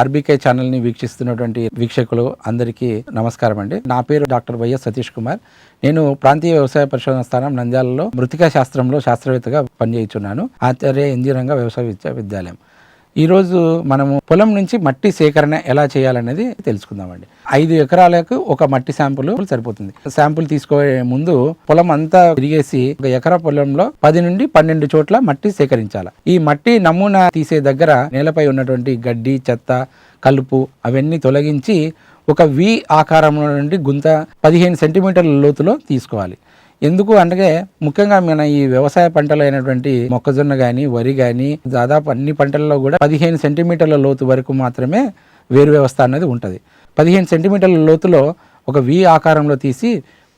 RBK ఛానల్ని వీక్షిస్తున్నటువంటి వీక్షకులు అందరికీ నమస్కారం అండి. నా పేరు డాక్టర్ వైఎస్ సతీష్ కుమార్. నేను ప్రాంతీయ వ్యవసాయ పరిశోధన స్థానం నంద్యాలలో మృతికా శాస్త్రంలో శాస్త్రవేత్తగా పనిచేయుచున్నాను. ఆచార్య ఇంజనీరింగ్ వ్యవసాయ విశ్వవిద్యాలయం ఈరోజు మనము పొలం నుంచి మట్టి సేకరణ ఎలా చేయాలనేది తెలుసుకుందామండి. ఐదు ఎకరాలకు ఒక మట్టి శాంపుల్ సరిపోతుంది. శాంపుల్ తీసుకునే ముందు పొలం అంతా తిరిగేసి ఒక ఎకరా పొలంలో పది నుండి పన్నెండు చోట్ల మట్టి సేకరించాలి. ఈ మట్టి నమూనా తీసే దగ్గర నేలపై ఉన్నటువంటి గడ్డి చెత్త కలుపు అవన్నీ తొలగించి ఒక వి ఆకారంలో నుండి గుంత పదిహేను సెంటీమీటర్ల లోతులో తీసుకోవాలి. ఎందుకు అంటే ముఖ్యంగా మన ఈ వ్యవసాయ పంటలు అయినటువంటి మొక్కజొన్న కానీ వరి కానీ దాదాపు అన్ని పంటల్లో కూడా పదిహేను సెంటీమీటర్ల లోతు వరకు మాత్రమే వేరు వ్యవస్థ అనేది ఉంటుంది. పదిహేను సెంటీమీటర్ల లోతులో ఒక వి ఆకారంలో తీసి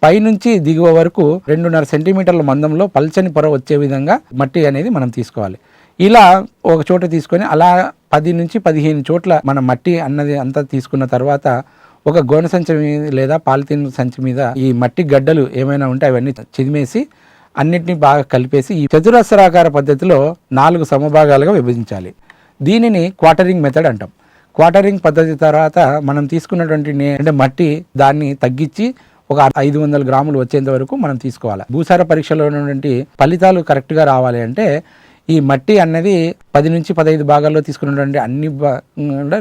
పైనుంచి దిగువ వరకు రెండున్నర సెంటీమీటర్ల మందంలో పల్చని పొర వచ్చే విధంగా మట్టి అనేది మనం తీసుకోవాలి. ఇలా ఒక చోట తీసుకొని అలా పది నుంచి పదిహేను చోట్ల మన మట్టి అన్నది అంతా తీసుకున్న తర్వాత ఒక గోనె సంచి మీద లేదా పాలిథిన్ సంచి మీద ఈ మట్టి గడ్డలు ఏమైనా ఉంటే అవన్నీ చిదిమేసి అన్నిటినీ బాగా కలిపేసి ఈ చతురస్రాకార పద్ధతిలో నాలుగు సమభాగాలుగా విభజించాలి. దీనిని క్వార్టరింగ్ మెథడ్ అంటాం. క్వార్టరింగ్ పద్ధతి తర్వాత మనం తీసుకున్నటువంటి అంటే మట్టి దాన్ని తగ్గించి ఒక ఐదు వందల గ్రాములు వచ్చేంత వరకు మనం తీసుకోవాలి. భూసార పరీక్షలో ఉన్నటువంటి ఫలితాలు కరెక్ట్గా రావాలి అంటే ఈ మట్టి అన్నది పది నుంచి పదహైదు భాగాల్లో తీసుకున్నటువంటి అన్ని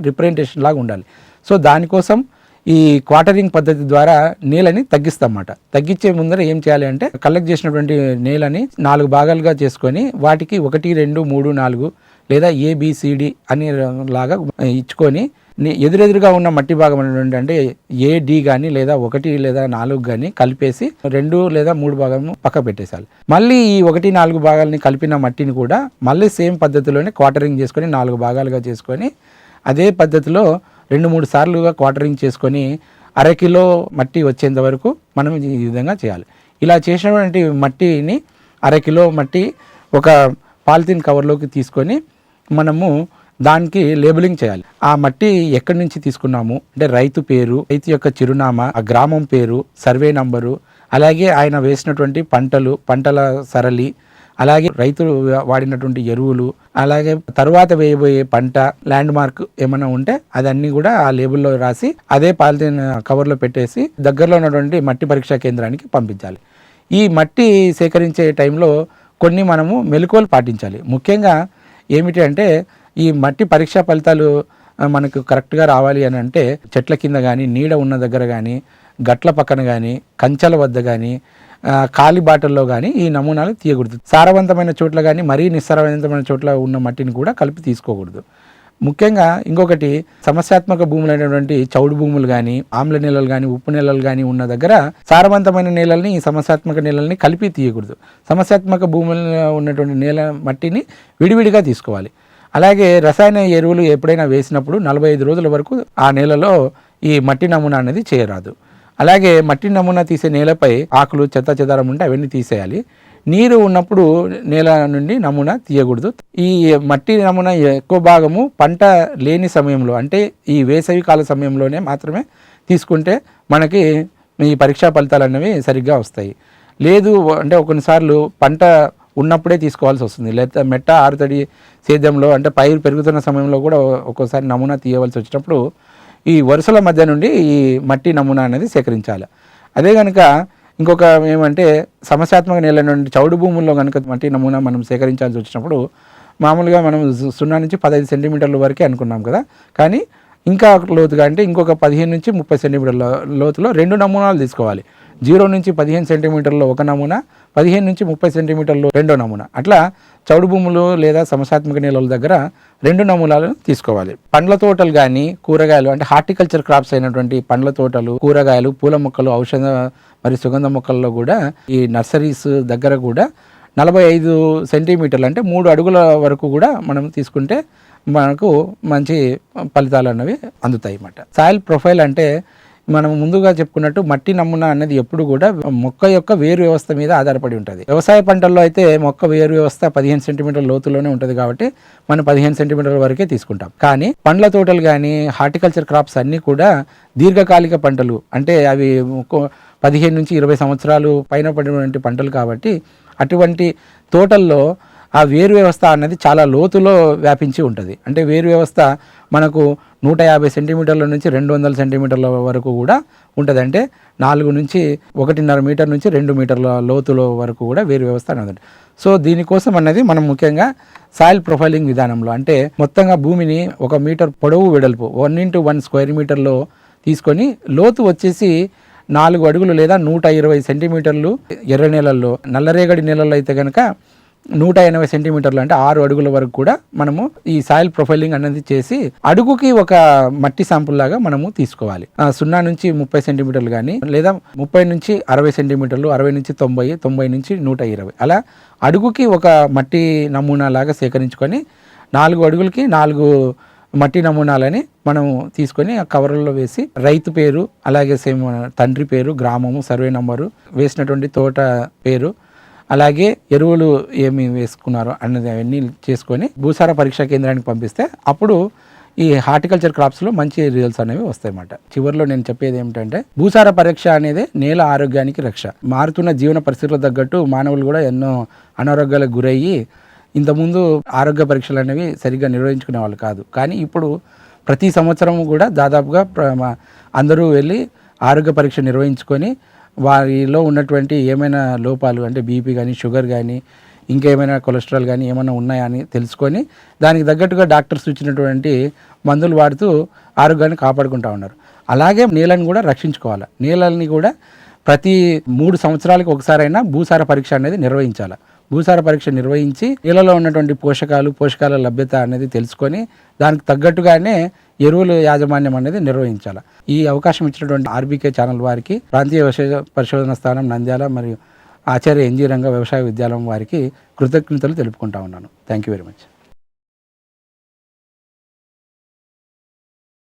రిప్రజెంటేషన్ లాగా ఉండాలి. సో దానికోసం ఈ క్వార్టరింగ్ పద్ధతి ద్వారా నేలని తగ్గిస్తామన్నమాట. తగ్గించే ముందర ఏం చేయాలి అంటే కలెక్ట్ చేసినటువంటి నేలని నాలుగు భాగాలుగా చేసుకొని వాటికి ఒకటి రెండు మూడు నాలుగు లేదా ఏబిసిడి అని లాగా ఇచ్చుకొని ఎదురెదురుగా ఉన్న మట్టి భాగం అనేటువంటి అంటే ఏ డి కానీ లేదా ఒకటి లేదా నాలుగు కానీ కలిపేసి రెండు లేదా మూడు భాగం పక్క పెట్టేసాలి మళ్ళీ ఈ ఒకటి నాలుగు భాగాలని కలిపిన మట్టిని కూడా మళ్ళీ సేమ్ పద్ధతిలోనే క్వార్టరింగ్ చేసుకొని నాలుగు భాగాలుగా చేసుకొని అదే పద్ధతిలో రెండు మూడు సార్లుగా క్వార్టరింగ్ చేసుకొని అరకిలో మట్టి వచ్చేంత వరకు మనం ఈ విధంగా చేయాలి. ఇలా చేసినటువంటి మట్టిని అరకిలో మట్టి ఒక పాలిథిన్ కవర్లోకి తీసుకొని మనము దానికి లేబులింగ్ చేయాలి. ఆ మట్టి ఎక్కడి నుంచి తీసుకున్నాము? అంటే రైతు పేరు రైతు యొక్క చిరునామా ఆ గ్రామం పేరు సర్వే నంబరు అలాగే ఆయన వేసినటువంటి పంటలు పంటల సరళి అలాగే రైతులు వాడినటువంటి ఎరువులు అలాగే తరువాత వేయబోయే పంట ల్యాండ్ మార్క్ ఏమైనా ఉంటే అదన్నీ కూడా ఆ లేబుల్లో రాసి అదే పాలిథిన్ కవర్లో పెట్టేసి దగ్గరలో ఉన్నటువంటి మట్టి పరీక్షా కేంద్రానికి పంపించాలి. ఈ మట్టి సేకరించే టైంలో కొన్ని మనము మెలకువలు పాటించాలి. ముఖ్యంగా ఏమిటి అంటే ఈ మట్టి పరీక్షా ఫలితాలు మనకు కరెక్ట్గా రావాలి అని అంటే చెట్ల కింద కానీ నీడ ఉన్న దగ్గర కానీ గట్ల పక్కన కానీ కంచెల వద్ద కానీ ఖాళీ బాటల్లో కానీ ఈ నమూనాలు తీయకూడదు. సారవంతమైన చోట్ల కానీ మరీ నిస్సారవంతమైన చోట్ల ఉన్న మట్టిని కూడా కలిపి తీసుకోకూడదు. ముఖ్యంగా ఇంకొకటి సమస్యాత్మక భూములైనటువంటి చౌడు భూములు కానీ ఆమ్ల నేలలు కానీ ఉప్పు నేలలు కానీ ఉన్న దగ్గర సారవంతమైన నేలల్ని ఈ సమస్యాత్మక నేలల్ని కలిపి తీయకూడదు. సమస్యాత్మక భూముల్లో ఉన్నటువంటి నేల మట్టిని విడివిడిగా తీసుకోవాలి. అలాగే రసాయన ఎరువులు ఎప్పుడైనా వేసినప్పుడు నలభై ఐదు రోజుల వరకు ఆ నేలలో ఈ మట్టి నమూనా అనేది చేయరాదు. అలాగే మట్టి నమూనా తీసే నేలపై ఆకులు చెత్త చెదారం ఉంటే అవన్నీ తీసేయాలి. నీరు ఉన్నప్పుడు నేల నుండి నమూనా తీయకూడదు. ఈ మట్టి నమూనా ఎక్కువ భాగము పంట లేని సమయంలో అంటే ఈ వేసవి కాల సమయంలోనే మాత్రమే తీసుకుంటే మనకి ఈ పరీక్షా ఫలితాలు అనేవి సరిగ్గా వస్తాయి. లేదు అంటే కొన్నిసార్లు పంట ఉన్నప్పుడే తీసుకోవాల్సి వస్తుంది. లేదా మెట్ట ఆరుతడి సేద్యంలో అంటే పైరు పెరుగుతున్న సమయంలో కూడా ఒక్కోసారి నమూనా తీయవలసి వచ్చినప్పుడు ఈ వరుసల మధ్య నుండి ఈ మట్టి నమూనా అనేది సేకరించాలి. అదే కనుక ఇంకొక ఏమంటే సమస్యాత్మక నేల నుండి చౌడు భూముల్లో కనుక మట్టి నమూనా మనం సేకరించాల్సి వచ్చినప్పుడు మామూలుగా మనం సున్నా నుంచి పదహైదు సెంటీమీటర్ల వరకే అనుకున్నాం కదా. కానీ ఇంకా లోతుగా అంటే ఇంకొక పదిహేను నుంచి ముప్పై సెంటీమీటర్ల లోతులో రెండు నమూనాలు తీసుకోవాలి. జీరో నుంచి పదిహేను సెంటీమీటర్లో ఒక నమూనా పదిహేను నుంచి ముప్పై సెంటీమీటర్లు రెండో నమూనా. అట్లా చౌడు భూములు లేదా సమసాత్మక నేలల దగ్గర రెండు నమూనాలు తీసుకోవాలి. పండ్ల తోటలు కానీ కూరగాయలు అంటే హార్టికల్చర్ క్రాప్స్ అయినటువంటి పండ్ల తోటలు కూరగాయలు పూల మొక్కలు ఔషధ మరియు సుగంధ మొక్కల్లో కూడా ఈ నర్సరీస్ దగ్గర కూడా నలభై ఐదు సెంటీమీటర్లు అంటే మూడు అడుగుల వరకు కూడా మనం తీసుకుంటే మనకు మంచి ఫలితాలు అన్నవి అందుతాయి అన్నమాట. సాయిల్ ప్రొఫైల్ అంటే మనం ముందుగా చెప్పుకున్నట్టు మట్టి నమూనా అనేది ఎప్పుడు కూడా మొక్క యొక్క వేరు వ్యవస్థ మీద ఆధారపడి ఉంటుంది. వ్యవసాయ పంటల్లో అయితే మొక్క వేరు వ్యవస్థ పదిహేను సెంటీమీటర్ల లోతులోనే ఉంటుంది కాబట్టి మనం పదిహేను సెంటీమీటర్ల వరకే తీసుకుంటాం. కానీ పండ్ల తోటలు కానీ హార్టికల్చర్ క్రాప్స్ అన్నీ కూడా దీర్ఘకాలిక పంటలు. అంటే అవి పదిహేను నుంచి ఇరవై సంవత్సరాలు పైన పడినటువంటి పంటలు కాబట్టి అటువంటి తోటల్లో ఆ వేరు వ్యవస్థ అన్నది చాలా లోతులో వ్యాపించి ఉంటుంది. అంటే వేరు వ్యవస్థ మనకు నూట యాభై సెంటీమీటర్ల నుంచి రెండు వందల సెంటీమీటర్ల వరకు కూడా ఉంటుంది. అంటే నాలుగు నుంచి ఒకటిన్నర మీటర్ నుంచి రెండు మీటర్ల లోతులో వరకు కూడా వేరు వ్యవస్థ అనేది సో దీనికోసం అనేది మనం ముఖ్యంగా సాయిల్ ప్రొఫైలింగ్ విధానంలో అంటే మొత్తంగా భూమిని ఒక మీటర్ పొడవు వెడల్పు వన్ ఇంటూ వన్ స్క్వేర్ మీటర్లో తీసుకొని లోతు వచ్చేసి నాలుగు అడుగులు లేదా నూట ఇరవై సెంటీమీటర్లు ఎర్ర నేలల్లో నల్లరేగడి నేలల్లో అయితే కనుక నూట ఎనభై సెంటీమీటర్లు అంటే ఆరు అడుగుల వరకు కూడా మనము ఈ సాయిల్ ప్రొఫైలింగ్ అనేది చేసి అడుగుకి ఒక మట్టి శాంపుల్ లాగా మనము తీసుకోవాలి. సున్నా నుంచి ముప్పై సెంటీమీటర్లు కానీ లేదా ముప్పై నుంచి అరవై సెంటీమీటర్లు అరవై నుంచి తొంభై తొంభై నుంచి నూట ఇరవై. అలా అడుగుకి ఒక మట్టి నమూనా లాగా సేకరించుకొని నాలుగు అడుగులకి నాలుగు మట్టి నమూనాలని మనం తీసుకొని ఆ కవర్లలో వేసి రైతు పేరు అలాగే సేమ్ తండ్రి పేరు గ్రామము సర్వే నంబరు వేసినటువంటి తోట పేరు అలాగే ఎరువులు ఏమి వేసుకున్నారో అన్నది అవన్నీ చేసుకొని భూసార పరీక్షా కేంద్రానికి పంపిస్తే అప్పుడు ఈ హార్టికల్చర్ క్రాప్స్లో మంచి రిజల్ట్స్ అనేవి వస్తాయన్నమాట. చివరిలో నేను చెప్పేది ఏమిటంటే భూసార పరీక్ష అనేది నేల ఆరోగ్యానికి రక్ష. మారుతున్న జీవన పరిస్థితులకు తగ్గట్టు మానవులు కూడా ఎన్నో అనారోగ్యాలకు గురయ్యి ఇంతకుముందు ఆరోగ్య పరీక్షలు అనేవి సరిగ్గా నిర్వహించుకునే వాళ్ళు కాదు. కానీ ఇప్పుడు ప్రతి సంవత్సరం కూడా దాదాపుగా అందరూ వెళ్ళి ఆరోగ్య పరీక్ష నిర్వహించుకొని వారిలో ఉన్నటువంటి ఏమైనా లోపాలు అంటే బీపీ కానీ షుగర్ కానీ ఇంకేమైనా కొలెస్ట్రాల్ కానీ ఏమైనా ఉన్నాయా అని తెలుసుకొని దానికి తగ్గట్టుగా డాక్టర్స్ ఇచ్చినటువంటి మందులు వాడుతూ ఆరోగ్యాన్ని కాపాడుకుంటా ఉన్నారు. అలాగే నీళ్ళని కూడా రక్షించుకోవాలి. నీళ్ళని కూడా ప్రతి మూడు సంవత్సరాలకు ఒకసారైనా భూసార పరీక్ష అనేది నిర్వహించాలి. భూసార పరీక్ష నిర్వహించి నీళ్ళలో ఉన్నటువంటి పోషకాలు పోషకాల లభ్యత అనేది తెలుసుకొని దానికి తగ్గట్టుగానే ఎరువుల యాజమాన్యం అనేది నిర్వహించాలి. ఈ అవకాశం ఇచ్చినటువంటి ఆర్బీకే ఛానల్ వారికి ప్రాంతీయ వ్యవసాయ పరిశోధన స్థానం నంద్యాల మరియు ఆచార్య ఎన్జీ రంగ వ్యవసాయ విద్యాలయం వారికి కృతజ్ఞతలు తెలుపుకుంటా ఉన్నాను. Thank you very much